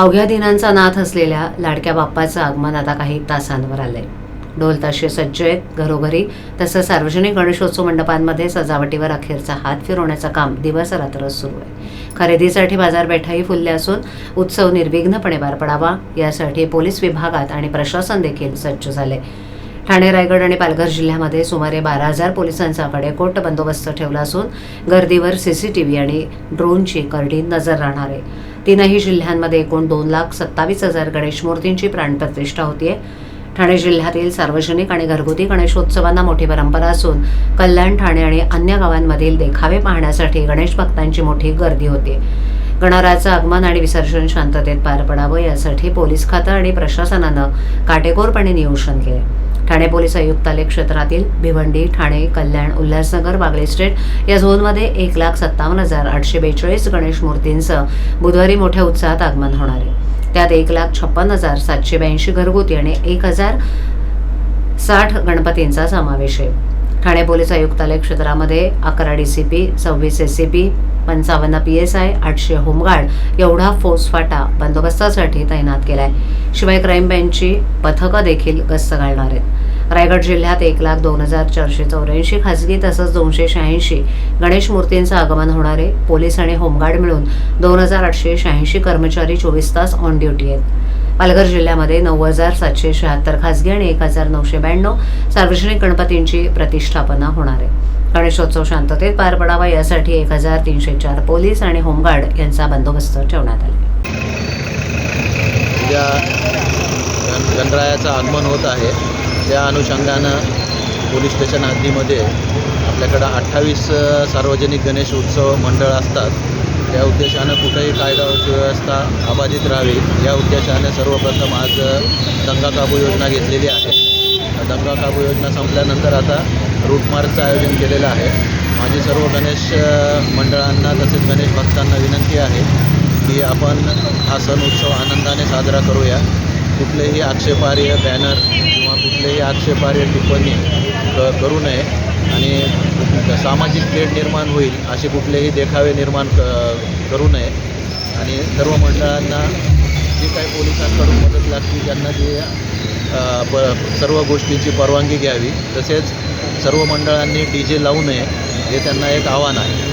अवघ्या दिनांचा नाथ असलेल्या लाडक्या बाप्पाचं आगमन आता काही तासांवर आलंय. ढोल ताशे सज्ज आहेत घरोघरी तसंच सार्वजनिक गणेशोत्सव मंडपांमध्ये सजावटीवर अखेरचा हात फिरवण्याचं काम दिवस रात्र सुरू आहे. खरेदीसाठी बाजारपेठाही फुलल्या असून उत्सव निर्विघ्नपणे पार पडावा यासाठी पोलीस विभागात आणि प्रशासन देखील सज्ज झाले. ठाणे रायगड आणि पालघर जिल्ह्यामध्ये सुमारे बारा हजार पोलिसांचा कडेकोट बंदोबस्त ठेवला असून गर्दीवर सीसीटीव्ही आणि ड्रोनची करडी नजर राहणार आहे. तीनही जिल्ह्यांमध्ये एकूण दोन लाख सत्तावीस हजार गणेश मूर्तींची प्राणप्रतिष्ठा होतीये. ठाणे जिल्ह्यातील सार्वजनिक आणि घरगुती गणेशोत्सवांना मोठी परंपरा असून कल्याण ठाणे आणि अन्य गावांमधील देखावे पाहण्यासाठी गणेश भक्तांची मोठी गर्दी होती गणरायाचं आगमन आणि विसर्जन शांततेत पार पडावं यासाठी पोलीस खातं आणि प्रशासनानं काटेकोरपणे नियोजन केले ठाणे पोलीस आयुक्तालय क्षेत्रातील भिवंडी ठाणे कल्याण उल्हासनगर बागळे स्टेट या झोनमध्ये एक लाख सत्तावन्न हजार आठशे बेचाळीस गणेश मूर्तींचं बुधवारी मोठ्या उत्साहात आगमन होणार आहे. त्यात एक लाख छप्पन्न हजार सातशे ब्याऐंशी घरगुती आणि एक हजार साठ गणपतींचा समावेश आहे. ठाणे पोलीस आयुक्तालय क्षेत्रामध्ये अकरा डी सी पी सव्वीस एस सी पी पंचावन्न पी एस आय आठशे होमगार्ड एवढा फौजफाटा बंदोबस्तासाठी तैनात केलाय. शिवाय क्राईम ब्रँचची पथकं देखील गस्त घालणार आहेत. रायगड जिल्ह्यात एक लाख दोन हजार चारशे चौऱ्याऐंशी खासगी तसंच दोनशे शहाऐंशी गणेश मूर्तींचं आगमन होणारे पोलीस आणि होमगार्ड मिळून दोन हजार आठशे शहाऐंशी कर्मचारी चोवीस तास ऑन ड्युटी आहेत. पालघर जिल्ह्यामध्ये नऊ हजार सातशे शहात्तर खासगी आणि एक हजार नऊशे ब्याण्णव सार्वजनिक गणपतींची प्रतिष्ठापना होणार आहे. गणेशोत्सव शांततेत पार पडावा यासाठी एक हजार तीनशे चार पोलीस आणि होमगार्ड यांचा बंदोबस्त ठेवण्यात आला. उद्या गण गणरायाचं आगमन होत आहे त्या अनुषंगानं पोलीस स्टेशन हद्दीमध्ये आपल्याकडं अठ्ठावीस सार्वजनिक गणेश उत्सव मंडळ असतात. त्या उद्देशानं कुठेही कायदा व्यवस्था सुव्यवस्था अबाधित राहावी या उद्देशाने सर्वप्रथम आज दंगा काबू योजना घेतलेली आहे. दंगा काबू योजना संपल्यानंतर आता रूट मार्चचं आयोजन केलेलं आहे. माझी सर्व गणेश मंडळांना तसेच गणेश भक्तांना विनंती आहे की आपण हा सण उत्सव आनंदाने साजरा करूया. कुठलेही आक्षेपार्ह बॅनर किंवा कुठलेही आक्षेपार्ह टिप्पणी क करू नये आणि सामाजिक तेढ निर्माण होईल असे कुठलेही देखावे निर्माण क करू नये. आणि सर्व मंडळांना जी काही पोलिसांकडून मदत लागते त्यांना जी प सर्व गोष्टींची परवानगी घ्यावी. तसेच सर्व मंडळांनी डी जे लावू नये हे त्यांना एक आव्हान आहे.